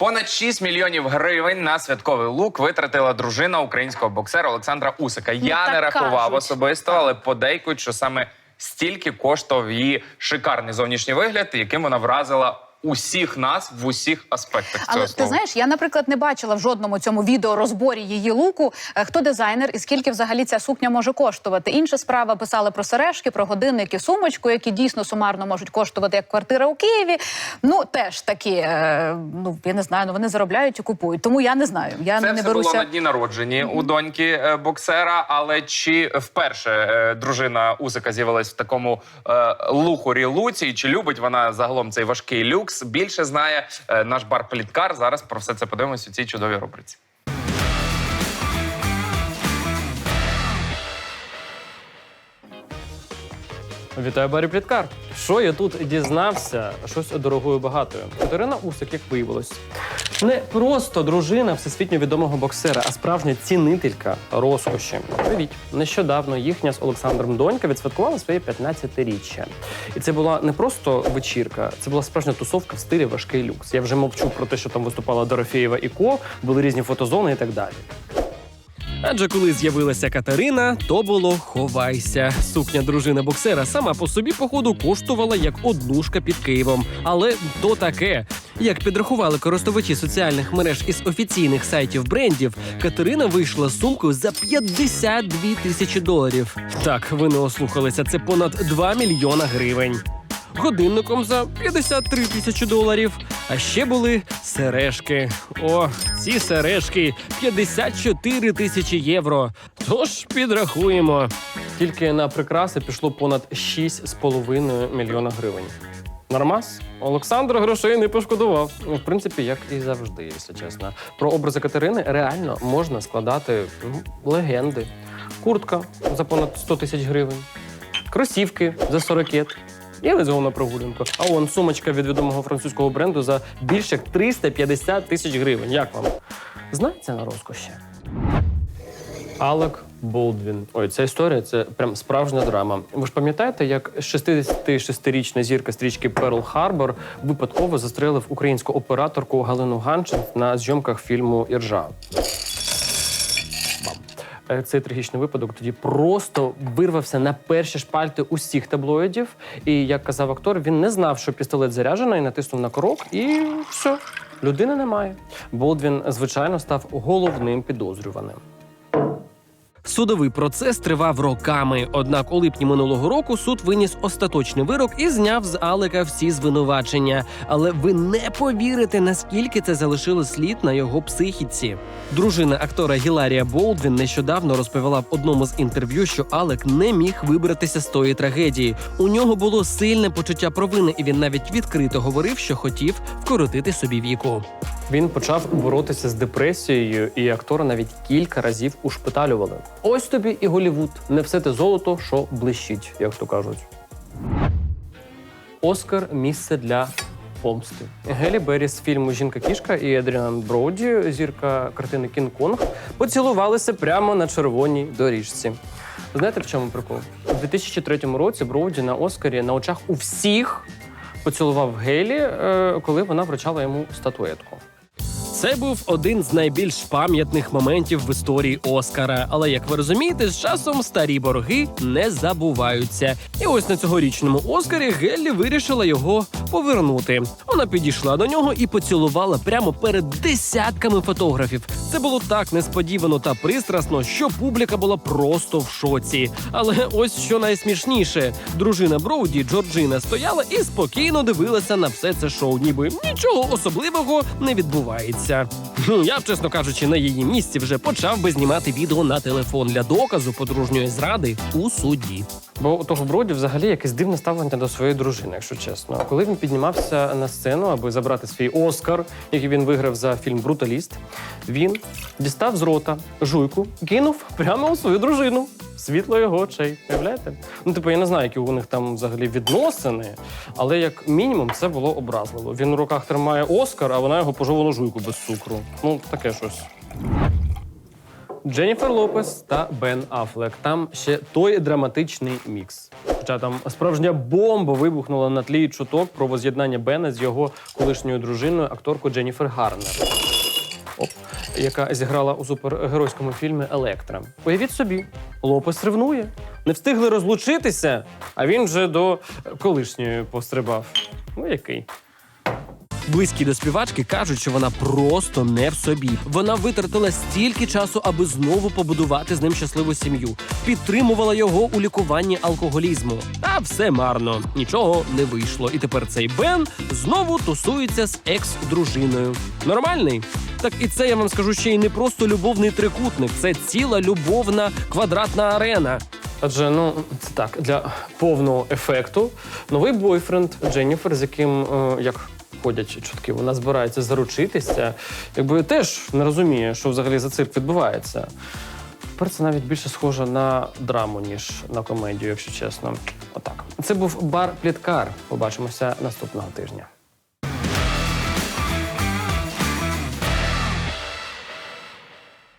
Понад 6 мільйонів гривень на святковий лук витратила дружина українського боксера Олександра Усика. Я так не рахував кажуть. особисто, але подейкують, що саме стільки коштував її шикарний зовнішній вигляд, яким вона вразила усіх нас в усіх аспектах цього ти знаєш, я, наприклад, не бачила в жодному цьому відео розборі її луку. е, Хто дизайнер і скільки взагалі ця сукня може коштувати? Інша справа писали про сережки, про годинники, сумочку, які дійсно сумарно можуть коштувати як квартира у Києві. Ну теж такі, е, ну я не знаю, ну вони заробляють і купують. Тому я не знаю. Я Це не все беруся. було на дні народжені у доньки е, боксера. Але чи вперше е, дружина Усика з'явилась в такому е, лухорі луці? Чи любить вона загалом цей важкий люкс? Більше знає е, наш бар Пліткар. Зараз про все це подивимось у цій чудовій рубриці. Вітаю, Барі Пліткар. Що я тут дізнався? Щось дорогою багатою. Катерина Усик, як виявилось, не просто дружина всесвітньо відомого боксера, а справжня цінителька розкоші. Привіт. Нещодавно їхня з Олександром донька відсвяткувала своє 15-річчя. І це була не просто вечірка, це була справжня тусовка в стилі важкий люкс. Я вже мовчу про те, що там виступала Дорофєєва і Ко, були різні фотозони і так далі. Адже коли з'явилася Катерина, то було ховайся. Сукня дружини боксера сама по собі, походу, коштувала як однушка під Києвом. Але то таке. Як підрахували користувачі соціальних мереж із офіційних сайтів брендів, Катерина вийшла з сумкою за 52 тисячі доларів. Так, ви не ослухалися, це понад 2 мільйона гривень. Годинником за 53 тисячі доларів. А ще були сережки. О, ці сережки 54 тисячі євро. Тож підрахуємо. Тільки на прикраси пішло понад 6,5 мільйона гривень. Нормас? Олександр грошей не пошкодував. Ну, В принципі, як і завжди, якщо чесно. Про образи Катерини реально можна складати ну, легенди. Куртка за понад 100 тисяч гривень, кросівки за 40 і лезо на прогулянку. А он сумочка від відомого французького бренду за більше як 350 тисяч гривень. Як вам? Знається на розкоші? Алек Болдвін. Ой, ця історія це прям справжня драма. Ви ж пам'ятаєте, як 66-річна зірка стрічки Перл Харбор випадково застрелив українську операторку Галину Ганчин на зйомках фільму Іржа? Е, Цей трагічний випадок тоді просто вирвався на перші шпальти усіх таблоїдів. І як казав актор, він не знав, що пістолет заряджений, натиснув на корок, і все, людини немає. Болдвін, звичайно, став головним підозрюваним. Судовий процес тривав роками. Однак у липні минулого року суд виніс остаточний вирок і зняв з Алека всі звинувачення. Але ви не повірите, наскільки це залишило слід на його психіці. Дружина актора Гіларія Болдвін нещодавно розповіла в одному з інтерв'ю, що Алек не міг вибратися з тої трагедії. У нього було сильне почуття провини, і він навіть відкрито говорив, що хотів вкоротити собі віку. Він почав боротися з депресією, і актора навіть кілька разів ушпиталювали. Ось тобі і Голівуд. Не все те золото, що блищить, як то кажуть. Оскар місце для помсти. Гелі Беррі з фільму Жінка-кішка і Едріан Броуді, зірка картини Кінг-Конг, поцілувалися прямо на червоній доріжці. Знаєте, в чому прикол? У 2003 році Броуді на Оскарі на очах у всіх поцілував Гелі, е, коли вона вручала йому статуетку. Це був один з найбільш пам'ятних моментів в історії Оскара. Але як ви розумієте, з часом старі борги не забуваються. І ось на цьогорічному Оскарі Геллі вирішила його повернути. Вона підійшла до нього і поцілувала прямо перед десятками фотографів. Це було так несподівано та пристрасно, що публіка була просто в шоці. Але ось що найсмішніше: дружина Броуді Джорджина стояла і спокійно дивилася на все це шоу, ніби нічого особливого не відбувається. Я чесно кажучи, на її місці вже почав би знімати відео на телефон для доказу подружньої зради у суді. Бо у того Броді взагалі якесь дивне ставлення до своєї дружини, якщо чесно. Коли він піднімався на сцену, аби забрати свій Оскар, який він виграв за фільм Бруталіст, він дістав з рота жуйку, кинув прямо у свою дружину. Світло його очей. Уявляєте? Ну, типу, я не знаю, які у них там взагалі відносини, але як мінімум це було образливо. Він у руках тримає Оскар, а вона його пожовану жуйку без цукру. Ну, таке щось. Дженніфер Лопес та Бен Афлек. Там ще той драматичний мікс. Хоча там справжня бомба вибухнула на тлі чуток про воз'єднання Бена з його колишньою дружиною, акторкою Дженніфер Гарнер. Оп, яка зіграла у супергеройському фільмі Електра. Уявіть собі, Лопес ревнує. Не встигли розлучитися, а він вже до колишньої пострибав. Ну, який. Близькі до співачки кажуть, що вона просто не в собі. Вона витратила стільки часу, аби знову побудувати з ним щасливу сім'ю, підтримувала його у лікуванні алкоголізму. А все марно, нічого не вийшло. І тепер цей Бен знову тусується з екс-дружиною. Нормальний? Так і це я вам скажу ще й не просто любовний трикутник, це ціла любовна квадратна арена. Адже ну це так для повного ефекту. Новий бойфренд Дженніфер, з яким е, як ходять чутки, вона збирається заручитися, якби теж не розуміє, що взагалі за цирк відбувається. Тепер це навіть більше схоже на драму, ніж на комедію, якщо чесно. Отак. Це був бар Пліткар. Побачимося наступного тижня.